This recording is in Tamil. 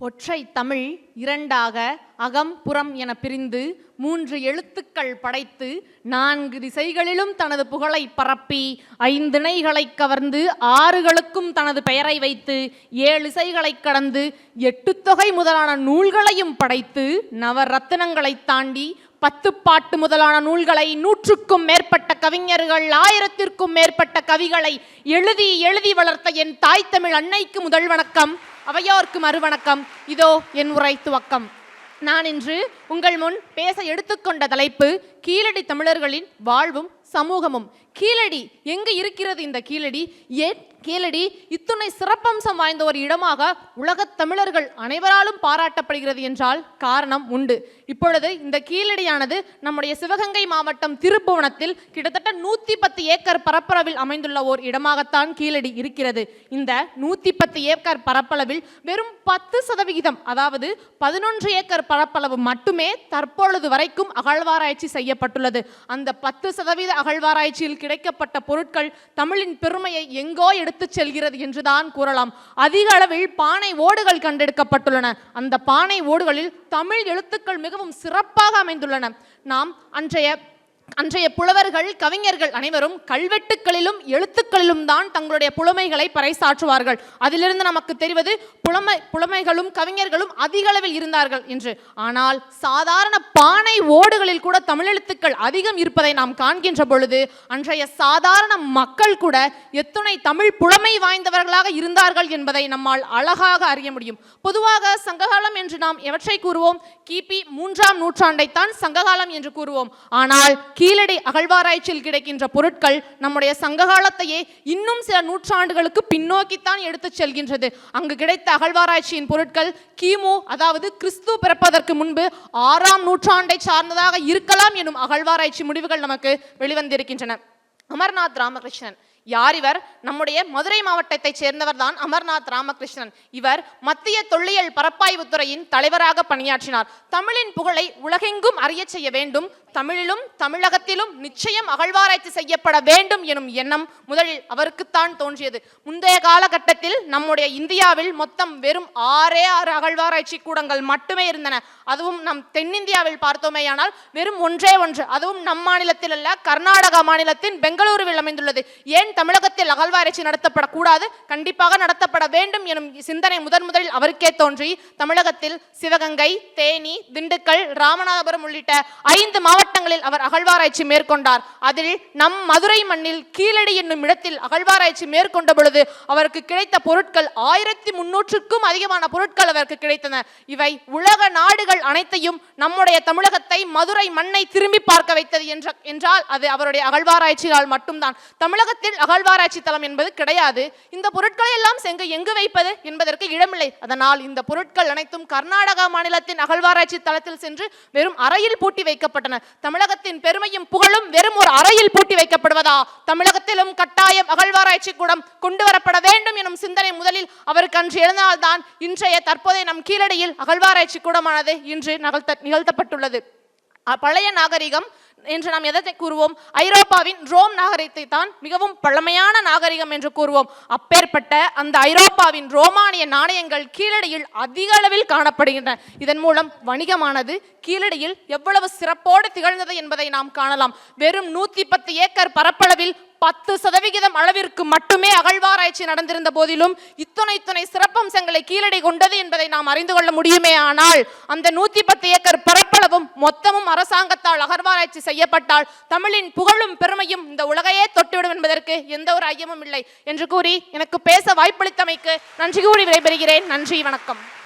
ஒற்றை தமிழ் இரண்டாக அகம் புறம் என பிரிந்து மூன்று எழுத்துக்கள் படைத்து நான்கு திசைகளிலும் தனது புகழை பரப்பி ஐந்திணைகளை கவர்ந்து ஆறுகளுக்கும் தனது பெயரை வைத்து ஏழு இசைகளை கடந்து எட்டு தொகை முதலான நூல்களையும் படைத்து நவரத்தினங்களை தாண்டி பத்து பாட்டு முதலான நூல்களை நூற்றுக்கும் மேற்பட்ட கவிஞர்கள் ஆயிரத்திற்கும் மேற்பட்ட கவிகளை எழுதி எழுதி வளர்த்த என் தாய் தமிழ் அன்னைக்கு முதல் வணக்கம். அவையோர்க்கு மறுவணக்கம் இதோ என் உரை துவக்கம். நான் இன்று உங்கள் முன் பேச எடுத்துக்கொண்ட தலைப்பு கீழடி தமிழர்களின் வாழ்வும் சமூகமும். கீழடி எங்கு இருக்கிறது இந்த கீழடி? ஏன் கீழடி? இத்துணை சிறப்பம்சம் வாய்ந்த ஒரு இடமாக உலகத் தமிழர்கள் அனைவராலும் பாராட்டப்படுகிறது என்றால் காரணம் உண்டு. இப்பொழுது இந்த கீழடியானது நம்முடைய சிவகங்கை மாவட்டம் திருப்புவனத்தில் கிட்டத்தட்ட நூற்றி பத்து ஏக்கர் பரப்பளவில் அமைந்துள்ள ஓர் இடமாகத்தான் கீழடி இருக்கிறது. இந்த நூற்றி பத்து ஏக்கர் பரப்பளவில் வெறும் பத்து சதவிகிதம் அதாவது பதினொன்று ஏக்கர் பரப்பளவு மட்டுமே தற்பொழுது வரைக்கும் அகழ்வாராய்ச்சி செய்யப்பட்டுள்ளது. அந்த பத்து சதவீத அகழ்வாராய்ச்சியில் கிடைக்கப்பட்ட பொருட்கள் தமிழின் பெருமையை எங்கோ எடுத்துச் செல்கிறது என்றுதான் கூறலாம். அதிக அளவில் பானை ஓடுகள் கண்டெடுக்கப்பட்டுள்ளன. அந்த பானை ஓடுகளில் தமிழ் எழுத்துக்கள் மிகவும் சிறப்பாக அமைந்துள்ளன. நாம் அன்றைய அன்றைய புலவர்கள் கவிஞர்கள் அனைவரும் கல்வெட்டுக்களிலும் எழுத்துக்களிலும் தான் தங்களுடைய புலமைகளை பறைசாற்றுவார்கள். அதிலிருந்து நமக்கு தெரிவது புலமை புலமைகளும் கவிஞர்களும் அதிக அளவில் இருந்தார்கள் என்று. ஆனால் சாதாரண பானை ஓடுகளில் கூட தமிழ் எழுத்துக்கள் அதிகம் இருப்பதை நாம் காண்கின்ற பொழுது அன்றைய சாதாரண மக்கள் கூட எத்துணை தமிழ் புலமை வாய்ந்தவர்களாக இருந்தார்கள் என்பதை நம்மால் அழகாக அறிய முடியும். பொதுவாக சங்ககாலம் என்று நாம் எவற்றை கூறுவோம்? கிபி மூன்றாம் நூற்றாண்டைத்தான் சங்ககாலம் என்று கூறுவோம். ஆனால் கீழடி அகழ்வாராய்ச்சியில் கிடைக்கின்ற பொருட்கள் நம்முடைய சங்ககாலத்தையே இன்னும் சில நூற்றாண்டுகளுக்கு பின்னோக்கித்தான் எடுத்துச் செல்கின்றது. அங்கு கிடைத்த அகழ்வாராய்ச்சியின் பொருட்கள் கிமு அதாவது கிறிஸ்து பிறப்பதற்கு முன்பு ஆறாம் நூற்றாண்டை சார்ந்ததாக இருக்கலாம் எனும் அகழ்வாராய்ச்சி முடிவுகள் நமக்கு வெளிவந்திருக்கின்றன. அமர்நாத் ராமகிருஷ்ணன் யார் இவர்? நம்முடைய மதுரை மாவட்டத்தைச் சேர்ந்தவர் தான் அமர்நாத் ராமகிருஷ்ணன். இவர் மத்திய தொல்லியல் பரப்பாய்வு துறையின் தலைவராக பணியாற்றினார். தமிழின் புகழை உலகெங்கும் அறியச் செய்ய வேண்டும். தமிழிலும் தமிழகத்திலும் நிச்சயம் அகழ்வாராய்ச்சி செய்யப்பட வேண்டும் எனும் எண்ணம் முதலில் அவருக்குத்தான் தோன்றியது. முந்தைய காலகட்டத்தில் நம்முடைய இந்தியாவில் மொத்தம் வெறும் ஆறே ஆறு அகழ்வாராய்ச்சி கூடங்கள் மட்டுமே இருந்தன. அதுவும் நம் தென்னிந்தியாவில் பார்த்தோமேயானால் வெறும் ஒன்றே ஒன்று. அதுவும் நம் மாநிலத்தில் அல்ல கர்நாடகா மாநிலத்தின் பெங்களூருவில் அமைந்துள்ளது. ஏன் தமிழகத்தில் அகழ்வாராய்ச்சி நடத்தப்படக்கூடாது. கண்டிப்பாக நடத்தப்பட வேண்டும் எனும் சிந்தனை முதன் முதலில் அவருக்கே தோன்றி தமிழகத்தில் சிவகங்கை தேனி திண்டுக்கல் ராமநாதபுரம் உள்ளிட்ட ஐந்து மாவட்டங்களில் அவர் அகழ்வாராய்ச்சி மேற்கொண்டார். அதில் நம் மதுரை மண்ணில் கீழடி என்னும் இடத்தில் அகழ்வாராய்ச்சி மேற்கொண்ட பொழுது அவருக்கு கிடைத்த பொருட்கள் ஆயிரத்தி முன்னூற்றுக்கும் அதிகமான பொருட்கள் அவருக்கு கிடைத்தன. இவை உலக நாடுகள் அனைத்தையும் நம்முடைய தமிழகத்தை மதுரை மண்ணை திரும்பி பார்க்க வைத்தது என்ற என்றால் அது அவருடைய அகழ்வாராய்ச்சியால் மட்டும்தான். தமிழகத்தில் அகழ்வாராய்ச்சி தளம் என்பது கிடையாது. இந்த பொருட்களை எல்லாம் செங்கு எங்கு வைப்பது என்பதற்கு இடமில்லை. அதனால் இந்த பொருட்கள் அனைத்தும் கர்நாடகா மாநிலத்தின் அகழ்வாராய்ச்சி தளத்தில் சென்று வெறும் அறையில் பூட்டி வைக்கப்பட்டன. தமிழகத்தின் பெருமையும் புகழும் வெறும் ஒரு அறையில் பூட்டி வைக்கப்படுவதா? தமிழகத்திலும் கட்டாயம் அகழ்வாராய்ச்சி கூடம் கொண்டு வரப்பட வேண்டும் எனும் சிந்தனை முதலில் அவருக்கு அன்று எழுந்தால்தான் இன்றைய தற்போதைய நம் கீழடியில் அகழ்வாராய்ச்சி கூடமானது இன்று நகழ்த்த நிகழ்த்தப்பட்டுள்ளது. பழைய நாகரிகம் என்று நாம் எதை கூறுவோம்? ஐரோப்பாவின் ரோம் நாகரிகத்தை தான் மிகவும் பழமையான நாகரிகம் என்று கூறுவோம். அப்பேற்பட்ட அந்த ஐரோப்பாவின் ரோமானிய நாணயங்கள் கீழடியில் அதிக அளவில் காணப்படுகின்றன. இதன் மூலம் வணிகமானது கீழடியில் எவ்வளவு சிறப்போடு திகழ்ந்தது என்பதை நாம் காணலாம். வெறும் நூத்தி பத்து ஏக்கர் பரப்பளவில் பத்து சதவிகிதம் அளவிற்கு மட்டுமே அகழ்வாராய்ச்சி நடந்திருந்த போதிலும் இத்துணை இத்தனை சிறப்பம்சங்களை கீழடி கொண்டது என்பதை நாம் அறிந்து கொள்ள முடியுமே ஆனால் அந்த நூத்தி பத்து ஏக்கர் பரப்பளவும் மொத்தமும் அரசாங்கத்தால் அகழ்வாராய்ச்சி செய்யப்பட்டால் தமிழின் புகழும் பெருமையும் இந்த உலகையே தொட்டுவிடும் என்பதற்கு எந்த ஒரு ஐயமும் இல்லை என்று கூறி எனக்கு பேச வாய்ப்பளித்தமைக்கு நன்றி கூறி விடைபெறுகிறேன். நன்றி வணக்கம்.